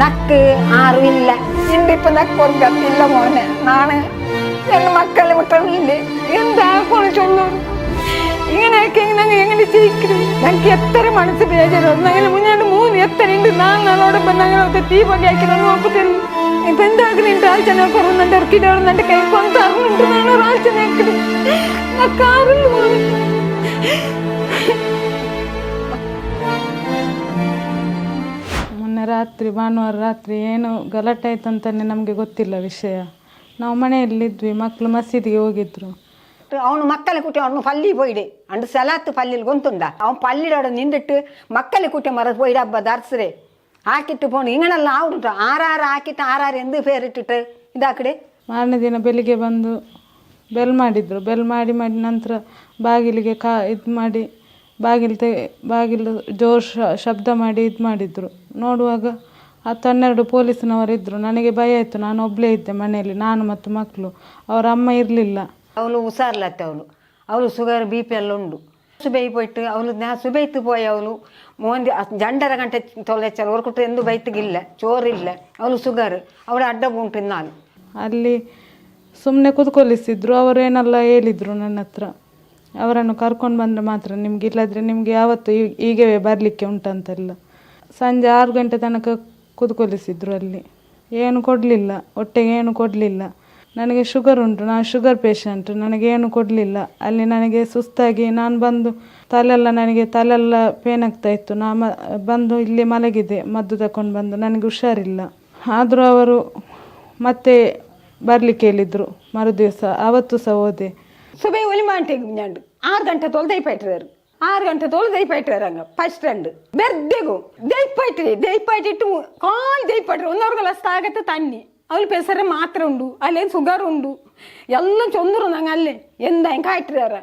നക്ക് ആറും ഇല്ല ഇണ്ടിപ്പോ നക്ക് ഒരു ഗത്തില്ല മോനെ നാണ് എന്റെ മക്കളെ വിട്ടില്ലേ എന്താ കൊളിച്ചൊള്ളൂ ഇങ്ങനെയൊക്കെ ഞങ്ങൾ എങ്ങനെ ജയിക്കുന്നത് ഞങ്ങൾക്ക് എത്ര മനസ്സ് ബേജാറോ ഞങ്ങൾ മുന്നോട്ട് മൂന്ന് എത്ര ഉണ്ട് നാങ്ങളോടൊപ്പം ഞങ്ങളൊക്കെ തീ പൊടിയാക്കി നോക്കത്തില്ല ഇപ്പൊ എന്താക്കുന്നുണ്ട് ആഴ്ചനെ കുറവുന്നുണ്ട് ഇറക്കിയിട്ട് കൈ കൊണ്ട് തറുന്നുണ്ട് ഞാൻ ഒരാഴ്ച നേക്കുന്നത് കാറില്ല ಮೊನ್ನೆ ರಾತ್ರಿ ಭಾನುವಾರ ರಾತ್ರಿ ಏನು ಗಲಾಟೆ ಆಯಿತು ನಮಗೆ ಗೊತ್ತಿಲ್ಲ ವಿಷಯ. ನಾವು ಮನೆಯಲ್ಲಿದ್ವಿ ಮಕ್ಕಳು ಮಸೀದಿಗೆ ಹೋಗಿದ್ರು. ಅವನು ಮಕ್ಕಳ ಕುಟ್ಟಿ ಅವನು ಪಲ್ಲಿ ಪೊಯ್ಡೆ ಅಂಡ್ ಸಲಾತ್ ಪಲ್ಲಿ ಗೊಂತುಂಡ ಅವನು ಪಲ್ಲಿ ನಿಂದಿಟ್ಟು ಮಕ್ಕಳ ಕುಟ್ಟಿ ಮರ ಪೊಯ್ ಹಬ್ಬ ದರ್ಸ್ರೆ. ಹಾಕಿಟ್ಟು ಪೋಣ ಇಂಗಳಲ್ಲ ಆಡು ಆರಾರು ಹಾಕಿಟ್ಟು ಆರಾರು ಎಂದು ಫೇರ್ ಇಟ್ಟಿಟ್ಟು ಇದಾ ಕಡೆ? ಮಾರನೇ ದಿನ ಬೆಳಿಗ್ಗೆ ಬಂದು ಬೆಲ್ ಮಾಡಿದರು. ಬೆಲ್ ಮಾಡಿ ಮಾಡಿ ನಂತರ ಬಾಗಿಲಿಗೆ ಕಾ ಇದು ಮಾಡಿ ಬಾಗಿಲು ತೆ ಬಾಗಿಲು ಜೋರು ಶ- ಶಬ್ದ ಮಾಡಿ ಇದು ಮಾಡಿದರು. ನೋಡುವಾಗ ಹತ್ತು ಹನ್ನೆರಡು ಪೊಲೀಸ್ನವರು ಇದ್ದರು ನನಗೆ ಭಯ ಆಯಿತು. ನಾನು ಒಬ್ಬಳೇ ಇದ್ದೆ ಮನೆಯಲ್ಲಿ. ನಾನು ಮತ್ತು ಮಕ್ಕಳು ಅವರ ಅಮ್ಮ ಇರಲಿಲ್ಲ. ಅವಳು ಹುಷಾರ್ಲತ್ತೆ ಅವಳು. ಅವಳು ಶುಗರ್ ಬಿ ಪಿ ಎಲ್ಲ ಉಂಡು. ಸುಬೈ ಪೋಯ್ತು. ಅವಳು ನಾ ಸುಬೈತು ಪೋಯ್ ಅವಳು. ಮೋಂದಿ ಜಂಡರ ಗಂಟೆ ತೊಲೆಚ್ಚಲ ಹೊರಕೊಟ್ಟು ಎಂದು ಬೈತಿಗಿಲ್ಲ. ಚೋರಿಲ್ಲ. ಅವಳು ಶುಗರ್ ಅವಳು ಅಡ್ಡ ಉಂಟು ನಾನು. ಅಲ್ಲಿ ಸುಮ್ಮನೆ ಕುತ್ಕೊಲಿಸಿದ್ರು. ಅವರು ಏನೆಲ್ಲ ಹೇಳಿದರು ನನ್ನ ಹತ್ರ. ಅವರನ್ನು ಕರ್ಕೊಂಡು ಬಂದರೆ ಮಾತ್ರ ನಿಮ್ಗೆ, ಇಲ್ಲದ್ರೆ ನಿಮಗೆ ಯಾವತ್ತು ಹೀಗೆ ಬರಲಿಕ್ಕೆ ಉಂಟಂತೆಲ್ಲ. ಸಂಜೆ ಆರು ಗಂಟೆ ತನಕ ಕುದುಕೊಲಿಸಿದ್ರು ಅಲ್ಲಿ. ಏನು ಕೊಡಲಿಲ್ಲ ಹೊಟ್ಟೆಗೆ ಏನು ಕೊಡಲಿಲ್ಲ. ನನಗೆ ಶುಗರ್ ಉಂಟು, ನಾನು ಶುಗರ್ ಪೇಷಂಟ್ ನನಗೇನು ಕೊಡಲಿಲ್ಲ. ಅಲ್ಲಿ ನನಗೆ ಸುಸ್ತಾಗಿ ನಾನು ಬಂದು ತಲೆಲ್ಲ ನನಗೆ ತಲೆಲ್ಲ ಪೇನ್ ಆಗ್ತಾ ಇತ್ತು. ನಾ ಮ ಬಂದು ಇಲ್ಲಿ ಮಲಗಿದೆ, ಮದ್ದು ತಗೊಂಡು ಬಂದು, ನನಗೆ ಹುಷಾರಿಲ್ಲ. ಆದರೂ ಅವರು ಮತ್ತೆ ಬರಲಿಕ್ಕೆ ಹೇಳಿದರು, ಮರುದಿವಸ. ಆವತ್ತು ಸಹ ಹೋದೆ. சுபை ஒலிமான்டேக்கு விஞ்ஞாண்டு ஆறு கண்ட தோல் தைப்பாயிட்டுறாரு ஆறு ಗಂಟೆ ತೋಳು ದಯಪಾಯಿಟ್ಟು ವರಂಗ ಫಸ್ಟ್ ಅಂಡ್ ಬೆರ್ದೆಗು. ದಯಪಾಯಿಟ್ರಿ ದಯಪಾಯಿಟ್ಟಿಟ್ಟು ಕಾಲ್ ದಯಪಾಟ್ರಿ ಒಂದವ್ರ ಗಲಸ್ತ ಆಗತ್ತೆ ತಣ್ಣಿ. ಅವ್ರು ಪೆಸರ ಮಾತ್ರ ಉಂಡು. ಅಲ್ಲೇ ಸುಗರ್ ಉಂಡು. ಎಲ್ಲ ಚೊಂದರು ನಂಗೆ ಅಲ್ಲೇ. ಎಂದ ಹೆಂಗೆ ಕಾಯ್ಟ್ರಾರ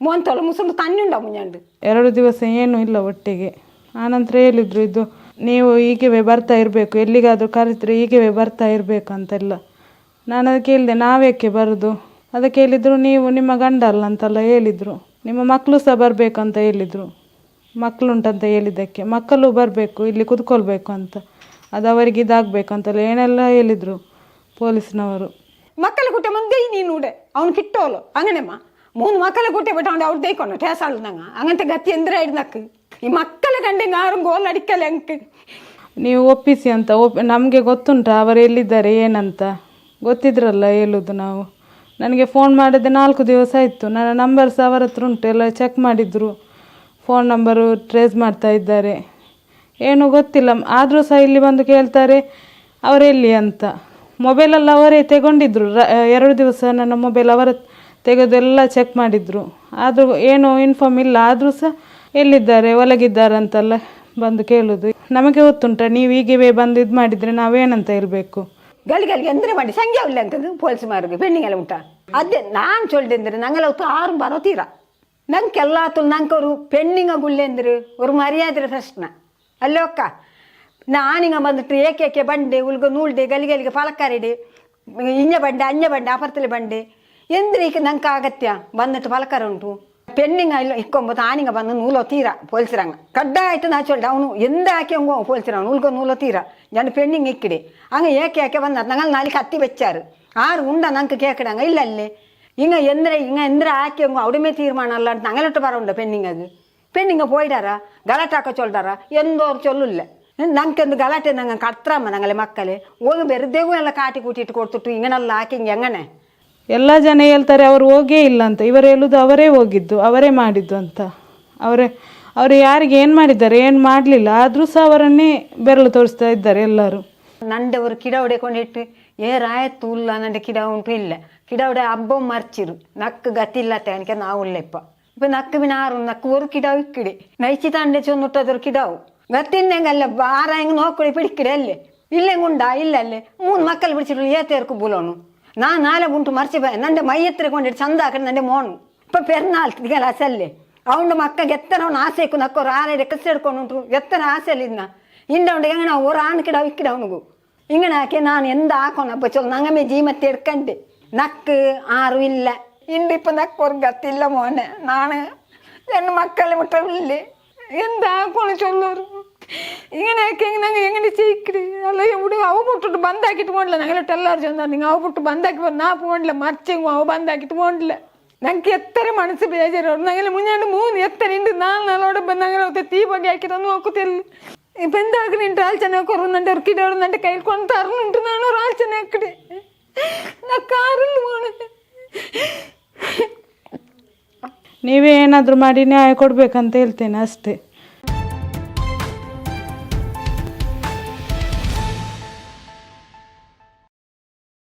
ಮೋನ್ ತೊಳು ಮುಸುಂಡು ತಣ್ಣಿ ಉಂಡ ಮುಂಜಾಂಡು ಎರಡು ದಿವಸ ಏನೂ ಇಲ್ಲ ಒಟ್ಟಿಗೆ. ಆನಂತರ ಹೇಳಿದ್ರು ಇದು, ನೀವು ಈಗಿವೆ ಬರ್ತಾ ಇರಬೇಕು. ಎಲ್ಲಿಗಾದರೂ ಕರೆದ್ರೆ ಈಗಿವೆ ಬರ್ತಾ ಇರಬೇಕು ಅಂತೆಲ್ಲ ನಾನು ಕೇಳಿದೆ ನಾವೇಕೆ ಬರೋದು? ಅದಕ್ಕೆ ಹೇಳಿದರು ನೀವು ನಿಮ್ಮ ಗಂಡ ಅಲ್ಲ ಅಂತೆಲ್ಲ ಹೇಳಿದರು. ನಿಮ್ಮ ಮಕ್ಕಳು ಸಹ ಅಂತ ಹೇಳಿದರು. ಮಕ್ಕಳುಂಟಂತ ಹೇಳಿದ್ದಕ್ಕೆ. ಮಕ್ಕಳು ಬರಬೇಕು ಇಲ್ಲಿ ಕುತ್ಕೊಳ್ಬೇಕು ಅಂತ. ಅದು ಅವರಿಗೆ ಇದಾಗಬೇಕಂತೆಲ್ಲ ಏನೆಲ್ಲ ಹೇಳಿದರು ಪೊಲೀಸ್ನವರು. ಮಕ್ಕಳ ಕುಟ್ಟೆ ಮುಂದೆ ನೀನು ಉಡೆ ಅವ್ನು ಕಿಟ್ಟೋಲು. ಅಂಗನೆಮ್ಮ ಮೂರು ಮಕ್ಕಳ ಕುಟ್ಟೆ ಬಿಟ್ಟು ಅವ್ನು ಅವ್ರು ದೇಕೊಂಡು ಟೇಸಾಳು ನಂಗೆ ಹಂಗಂತ ಗತಿ ಅಂದ್ರೆ ಹಿಡ್ದಕ್ಕೆ ಈ ಮಕ್ಕಳ ಗಂಡ ಯಾರು ಗೋಲ್ ಅಡಿಕಲ್ಲ ಅಂಕ ನೀವು ಒಪ್ಪಿಸಿ ಅಂತ. ಒಪ್ ನಮಗೆ ಗೊತ್ತುಂಟ? ಅವರು ಎಲ್ಲಿದ್ದಾರೆ ಏನಂತ? ಗೊತ್ತಿದ್ರಲ್ಲ ಹೇಳುದು ನಾವು. ನನಗೆ ಫೋನ್ ಮಾಡಿದೆ ನಾಲ್ಕು ದಿವಸ ಆಯಿತು. ನನ್ನ ನಂಬರ್ ಸಹ ಅವರ ಹತ್ರ ಉಂಟು. ಎಲ್ಲ ಚೆಕ್ ಮಾಡಿದರು. ಫೋನ್ ನಂಬರು ಟ್ರೇಸ್ ಮಾಡ್ತಾ ಇದ್ದಾರೆ. ಏನೂ ಗೊತ್ತಿಲ್ಲ. ಆದರೂ ಸಹ ಇಲ್ಲಿ ಬಂದು ಕೇಳ್ತಾರೆ ಅವರೆಲ್ಲಿ ಅಂತ? ಮೊಬೈಲಲ್ಲಿ ಅವರೇ ತಗೊಂಡಿದ್ರು. ಎರಡು ದಿವಸ ನನ್ನ ಮೊಬೈಲ್ ಅವರ ತೆಗೆದೆಲ್ಲ ಚೆಕ್ ಮಾಡಿದರು. ಆದರೂ ಏನೂ ಇನ್ಫಾರ್ಮ್ ಇಲ್ಲ. ಆದರೂ ಸಹ ಎಲ್ಲಿದ್ದಾರೆ, ಒಳಗಿದ್ದಾರೆ ಅಂತೆಲ್ಲ ಬಂದು ಕೇಳೋದು. ನಮಗೆ ಗೊತ್ತುಂಟ. ನೀವು ಹೀಗೆ ಬಂದು ಇದು ಮಾಡಿದರೆ ನಾವೇನಂತ ಇರಬೇಕು ಗಲಿಗಳಿಗೆ ಎಂದ್ರೆ ಮಾಡಿ. ಸಂಖ್ಯೆ ಇಲ್ಲ ಅಂತದ್ದು ಪೊಲೀಸ್ ಮಾರ್ಗ, ಪೆಣ್ಣಿಗೆಲ್ಲ ಉಂಟಾ. ಅದೇ ನಾನು ಚೊಲ್ದೆ ಅಂದ್ರೆ ನಂಗೆಲ್ಲ ಆರು ಬರೋ ತೀರ. ನಂಗೆ ಎಲ್ಲ ನಂಗೆ ಅವರು ಪೆಣ್ಣಿಂಗ ಗುಳ್ಳೆ ಅಂದ್ರೆ ஒரு ಮರ್ಯಾದೆ ಪ್ರಶ್ನ. ಅಲ್ಲೇ ಒಕ್ಕ ನಾನಿಂಗ ಬಂದಿಟ್ಟು ಏಕೆ ಏಕೆ ಬಂಡೆ ಉಲ್ಗ ನೂಲ್ಡೆ ಗಲಿಗಳಿಗೆ ಫಲಕಾರಿಡಿ ಇಂಜ ಬಂಡೆ ಅಂಜ ಬಂಡೆ ಅಪರ್ತಲೆ ಬಂಡೆ ಎಂದ್ರೆ ಈಗ ನಂಗೆ ಅಗತ್ಯ? ಬಂದಿಟ್ಟು ಫಲಕಾರ ಉಂಟು. ಪೆನ್ನಿಂಗ್ ಅಲ್ಲಿ ಇಕ್ಕೊಂಬೋದು ಆನಿಂಗ ಬಂದು ನೂಲೋ ತೀರ ಪೋಲ್ಸಿರಂಗ ಕಡ್ಡ ಆಯ್ತು ನಾಚೊಳ್ಳೆ ಅವನು ಎಂದ ಹಾಕಿ ಹಂಗೋ ಪೋಲ್ಸಿರ ನೂಲ್ಗೋ ನೂಲೋ ತೀರ ಜನ ಪೆನ್ನಿಂಗ್ ಇಕ್ಕಿಡಿ ಹಂಗೆ ಏಕೆ ಏಕೆ ಬಂದ ನಂಗೆ ನಾಲಿಗೆ ಹತ್ತಿ വെച്ചാറ് ആറ് ഉണ്ട നമുക്ക് കേൾക്കണങ്ങ ഇല്ലല്ലേ ഇങ്ങ എന്തിനാ ഇങ്ങ എന്തിനാ ആക്കിയെങ്കോ അവിടുമേ തീരുമാനമല്ല ഞങ്ങളിട്ട് പറയണ്ട പെണ്ണിങ്ങക്ക് പെണ്ണിങ്ങ പോയിടാറാ ഗലാട്ടാക്ക ചൊല്ലാറാ എന്തോ ചൊല്ലില്ല ഞങ്ങൾക്ക് എന്ത് ഗലാട്ടെ ഞങ്ങൾ കടത്താമ ഞങ്ങളെ മക്കളെ ഒരു വെറുതെ എല്ലാം കാട്ടി കൂട്ടിയിട്ട് കൊടുത്തിട്ട് ഇങ്ങനെല്ലാം ആക്കി എങ്ങനെ ಎಲ್ಲ ಜನ ಹೇಳ್ತಾರೆ, ಅವರು ಹೋಗೇ ಇಲ್ಲ ಅಂತ. ಇವರು ಹೇಳುದು, ಅವರೇ ಹೋಗಿದ್ದು, ಅವರೇ ಮಾಡಿದ್ದು ಅಂತ. ಅವರೇ, ಅವರು ಯಾರಿಗೆ ಏನು ಮಾಡಿದ್ದಾರೆ, ಏನು ಮಾಡಲಿಲ್ಲ, ಆದರೂ ಸಹ ಅವರನ್ನೇ ಬೆರಳು ತೋರಿಸ್ತಾ ಇದ್ದಾರೆ ಎಲ್ಲರೂ. ನಂಡೆ ಕಿಡ ಹೊಡೆಕೊಂಡಿಟ್ಟು ಏ, ರಾಯತ್ತು ತೂಲ್ಲ ನಂಡೆ ಕಿಡ ಉಂಟು, ಇಲ್ಲ. ಕಿಡ ಹೊಡೆ ಹಬ್ಬ ಮರ್ಚಿರು. ಗತಿ ಇಲ್ಲ ತನಕ ನಾವು ಉಳ್ಳೆಪ್ಪ ಇಪ್ಪ. ನಕ್ಕು ಬಿನ ಆರು ನಕ್ಕು ஒரு ಕಿಡಾವು ಇಕ್ಕಿಡೆ. ನೈಚಿ ತಾಂಡೆ ಚೊಂದುಟ್ಟದ್ರು ಕಿಡಾವು ಗತ್ತಿಂದಂಗಲ್ಲ ಆರ ಹೆಂಗೆ ನೋಡ್ಕೊಡಿ ಪಿಡಿಕಿಡೆ ಅಲ್ಲೇ. ಇಲ್ಲೇ ಗುಂಡ ಇಲ್ಲ ಅಲ್ಲೇ. ಮೂರು ಮಕ್ಕಳು ಬಿಡಿಸಿದ್ರು ಏತೇರ್ಕು ಬುಲೋನು. ನಾನು ನಾಳೆ ಉಂಟು ಮರ್ಚಿಬ ನಂದು ಮೈ ಎತ್ತರಿಕೊಂಡು ಚಂದ ಹಾಕಿ ನಂದು ಮೋನು ಇಪ್ಪ ಪೆರ್ನಾಲ್ ಇದೆಲ್ಲ ಅಸಲ್ಲಿ ಅವನು ಮಕ್ಕಗೆ ಎತ್ತನ ಅವನು ಆಸೆ ಇಕ್ಕು ನಕ್ಕೋರು ಆನೆ ರೆಕ್ಕಸ್ ಹಿಡ್ಕೊಂಡು ಉಂಟು ಎತ್ತನ ಆಸೆಯಲ್ಲಿ ಇದ್ನ ಇಂದ ಉಂಡು ಹೆಂಗೆ ನಾವು ಓರ ಆನ್ ಕಿಡ ಇಕ್ಕಿಡ ಅವನಿಗೂ ഇങ്ങനെ ആക്കി ഞാൻ എന്താക്കണം അപ്പൊ ചൊല്ല അങ്ങനെ ജീമത്തി എടുക്കണ്ട് നക്ക് ആറും ഇല്ല ഇണ്ടിപ്പോ നക്കൊർഗത്തില്ല മോനെ നാണ് രണ്ട് മക്കളെ മുട്ടില്ലേ എന്താക്കണം ചൊല്ലൂർ ಹೀಗೆ ನಂಗೆ ಹೆಂಗನೆ ಚೀಕ್ರಿ ಅಲ್ಲ ಹುಡುಗ ಅವು ಬಿಟ್ಟು ಬಂದಾಕಿಟ್ಟು ಮಾಡ್ಲ ನಂಗೆಲ್ಲ ಎಲ್ಲರೂ ಚಂದ ನಿಂಗೆ ಅವು ಬಿಟ್ಟು ಬಂದಾಕಿ ಬಂದು ನಾ ಪೋಣ್ಲ ಮರ್ಚಿ ಅವು ಬಂದಾಕಿಟ್ಟು ಪೋಣ್ಲ ನಂಗೆ ಎತ್ತರೆ ಮನಸ್ಸು ಬೇಜಾರು ಅವ್ರು ನಂಗೆಲ್ಲ ಮುಂಜಾನೆ ಮೂನು ಎತ್ತ ನಿಂತು ನಾನು ನಾಳೋಡೆ ಬಂದಂಗೆಲ್ಲ ಅವತ್ತೆ ತೀ ಬಗ್ಗೆ ಹಾಕಿದನ್ನು ಹೋಗುತ್ತಿಲ್ಲ ഇപ്പം എന്താക്കണം എന്റെ ആൾച്ചനെ കുറവുന്നുണ്ട് ഇറക്കിട്ട് വരുന്നുണ്ട് കയ്യിൽ കൊണ്ട് തറന്നിട്ട് നാണ് ഒരാൾച്ചനെ ആക്കടി കാറിൽ പോണ ನೀವೇ ಏನಾದರೂ ಮಾಡಿ ನ್ಯಾಯ ಕೊಡಬೇಕಂತ ಹೇಳ್ತೇನೆ ಅಷ್ಟೇ